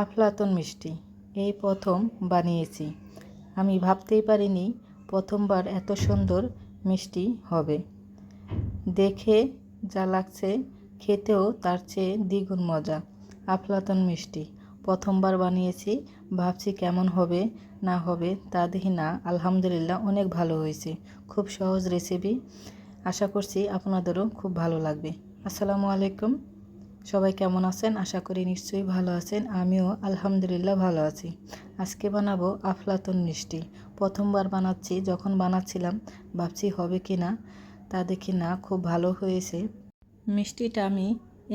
আফলাতুন মিষ্টি। এই প্রথম বানিয়েছি। আমি ভাবতেই পারিনি প্রথমবার এত সুন্দর মিষ্টি হবে। দেখে যা লাগছে খেতেও তার চেয়ে দ্বিগুণ মজা। আফলাতন মিষ্টি। প্রথমবার বানিয়েছি, ভাবছি কেমন হবে, না হবে তা দেখি না। আলহামদুলিল্লাহ অনেক ভালো হয়েছে। খুব সহজ রেসিপি আশা করছি আপনাদেরও খুব ভালো লাগবে। আসসালামু আলাইকুম। সবাই কেমন আছেন? আশা করি নিশ্চয়ই ভালো আছেন। আমিও আলহামদুলিল্লাহ ভালো আছি। আজকে বানাবো আফলাতুন মিষ্টি। প্রথমবার বানাচ্ছি। যখন বানাচ্ছিলাম, ভাবছি হবে কি না, তা দেখি না, খুব ভালো হয়েছে। মিষ্টিটা আমি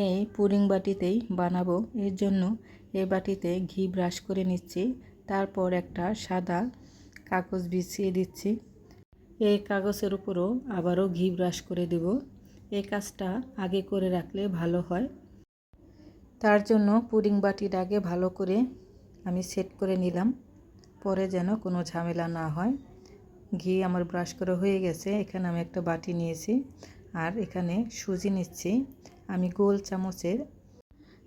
এই পুরিং বাটিতেই বানাবো। এর জন্য এই বাটিতে ঘি ব্রাশ করে নিচ্ছি। তারপর একটা সাদা কাগজ বিছিয়ে দিচ্ছি। এই কাগজের উপরও আবারও ঘি ব্রাশ করে দেব। এই কাজটা আগে করে রাখলে ভালো হয়। তার জন্য পুডিং বাটির আগে ভালো করে আমি সেট করে নিলাম। পরে যেন কোনো ঝামেলা না হয়। ঘি আমার ব্রাশ করে হয়ে গেছে। এখানে আমি একটা বাটি নিয়েছি আর এখানে সুজি নিচ্ছি। আমি গোল চামচের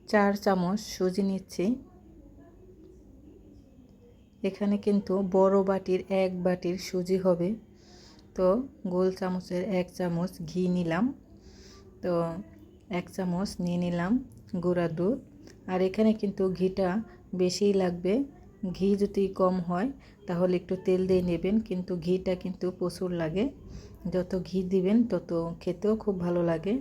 চার চামচ সুজি নিচ্ছি। এখানে কিন্তু বড় বাটির এক বাটির সুজি হবে। তো গোল চামচের এক চামচ ঘি নিলাম। তো এক চামচ নিয়ে নিলাম। গুঁড়া দুধ। আর এখানে কিন্তু ঘিটা বেশিই লাগবে। ঘি যদি কম হয়, তাহলে একটু তেল দিয়ে নেবেন। কিন্তু ঘিটা কিন্তু প্রচুর লাগে। যত ঘি দিবেন, তত খেতেও খুব ভালো লাগে।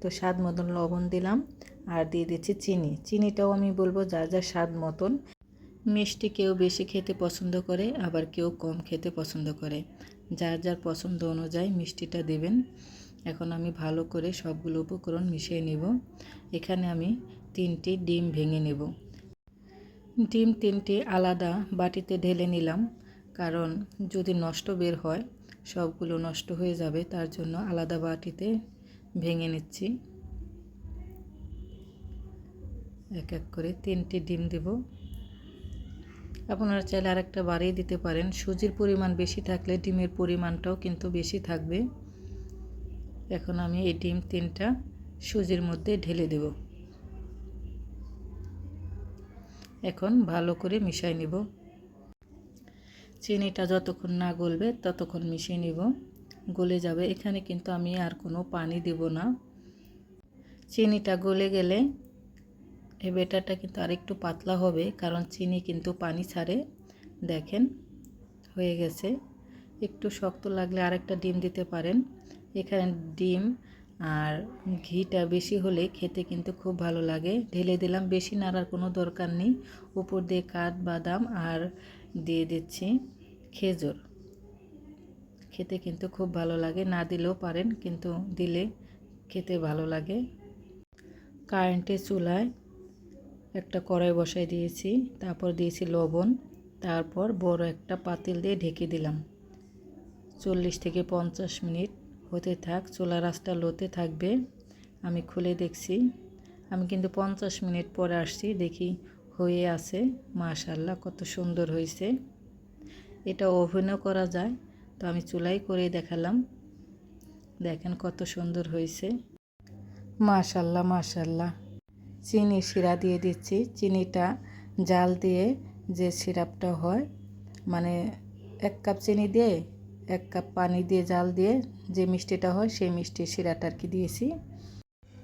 তো স্বাদ মতন লবণ দিলাম। আর দিয়ে দিচ্ছি চিনি। চিনিটাও আমি বলব যা যা স্বাদ মতন। মিষ্টি কেউ বেশি খেতে পছন্দ করে, আবার কেউ কম খেতে পছন্দ করে। যার যার পছন্দ অনুযায়ী মিষ্টিটা দেবেন। এখন আমি ভালো করে সবগুলো উপকরণ মিশিয়ে নেব। এখানে আমি তিনটি ডিম ভেঙে নেব। ডিম তিনটি আলাদা বাটিতে ঢেলে নিলাম, কারণ যদি নষ্ট বের হয়, সবগুলো নষ্ট হয়ে যাবে, তার জন্য আলাদা বাটিতে ভেঙে নিচ্ছি। এক এক করে তিনটি ডিম দেব। আপনারা চাইলে আরেকটা বাড়িয়ে দিতে পারেন। সুজির পরিমাণ বেশি থাকলে ডিমের পরিমাণটাও কিন্তু বেশি থাকবে। এখন আমি এই ডিম তিনটা সুজির মধ্যে ঢেলে দেব। এখন ভালো করে মিশাই নিব। চিনিটা যতক্ষণ না গলবে ততক্ষণ মিশিয়ে নিব। গলে যাবে। এখানে কিন্তু আমি আর কোনো পানি দেব না। চিনিটা গলে গেলে এই বেটারটা কিন্তু আরেকটু পাতলা হবে, কারণ চিনি কিন্তু পানি ছাড়ে। দেখেন, হয়ে গেছে। একটু শক্ত লাগলে আরেকটা ডিম দিতে পারেন। এখানে ডিম আর ঘিটা বেশি হলে খেতে কিন্তু খুব ভালো লাগে। ঢেলে দিলাম, বেশি নাড়ার কোনো দরকার নেই। উপর দিয়ে কাঠ, বাদাম আর দিয়ে দিচ্ছি খেজুর। খেতে কিন্তু খুব ভালো লাগে, না দিলেও পারেন, কিন্তু দিলে খেতে ভালো লাগে। কারেন্টের চুলায় একটা কড়াই বসাই দিয়েছি, তারপর দিয়েছি লবণ, তারপর বড় একটা পাতিল দিয়ে ঢেকে দিলাম। চল্লিশ থেকে পঞ্চাশ মিনিট হতে থাক, চোলা রাস্তা লোতে থাকবে, আমি খুলে দেখছি। আমি কিন্তু পঞ্চাশ মিনিট পরে আসছি, দেখি হয়ে আছে, মাশাল্লাহ কত সুন্দর হয়েছে এটা ওভেনও করা যায়, তো আমি চুলাই করে দেখালাম। দেখেন কত সুন্দর হয়েছে মাশাল্লাহ মাশাল্লাহ। চিনি শিরা দিয়ে দিচ্ছি, চিনিটা জাল দিয়ে যে সিরাপটা হয় মানে এক কাপ চিনি দিয়ে এক কাপ পানি দিয়ে জাল দিয়ে যে মিষ্টিটা হয় সেই মিষ্টির শিরাটা আর কি দিয়েছি।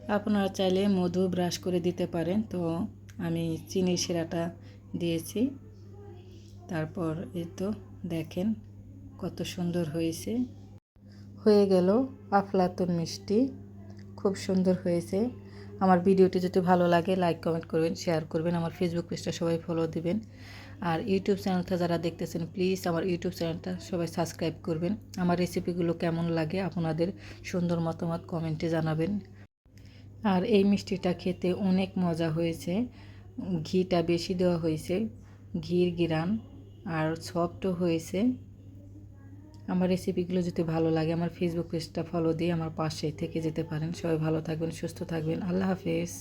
আপনারা চাইলে মধু ব্রাশ করে দিতে পারেন। তো আমি চিনি শিরাটা দিয়েছি। তারপর এই তো দেখেন কত সুন্দর হয়েছে। হয়ে গেল আফলাতুন মিষ্টি। খুব সুন্দর হয়েছে। আমার ভিডিওটি যদি ভালো লাগে লাইক কমেন্ট করবেন শেয়ার করবেন। আমার ফেসবুক পেজটা সবাই ফলো দিবেন। আর ইউটিউব চ্যানেলটা যারা দেখতেছেন প্লিজ আমার ইউটিউব চ্যানেলটা সবাই সাবস্ক্রাইব করবেন। আমার রেসিপিগুলো কেমন লাগে আপনাদের সুন্দর মতামত কমেন্টে জানাবেন। আর এই মিষ্টিটা খেতে অনেক মজা হয়েছে। ঘিটা বেশি দেওয়া হয়েছে, ঘির গিরান, আর সফটও হয়েছে। আমার রেসিপিগুলো যদি ভালো লাগে, আমার ফেসবুক পেজটা ফলো দিয়ে আমার পাশে থেকে যেতে পারেন। সবাই ভালো থাকবেন, সুস্থ থাকবেন। আল্লাহ হাফেজ।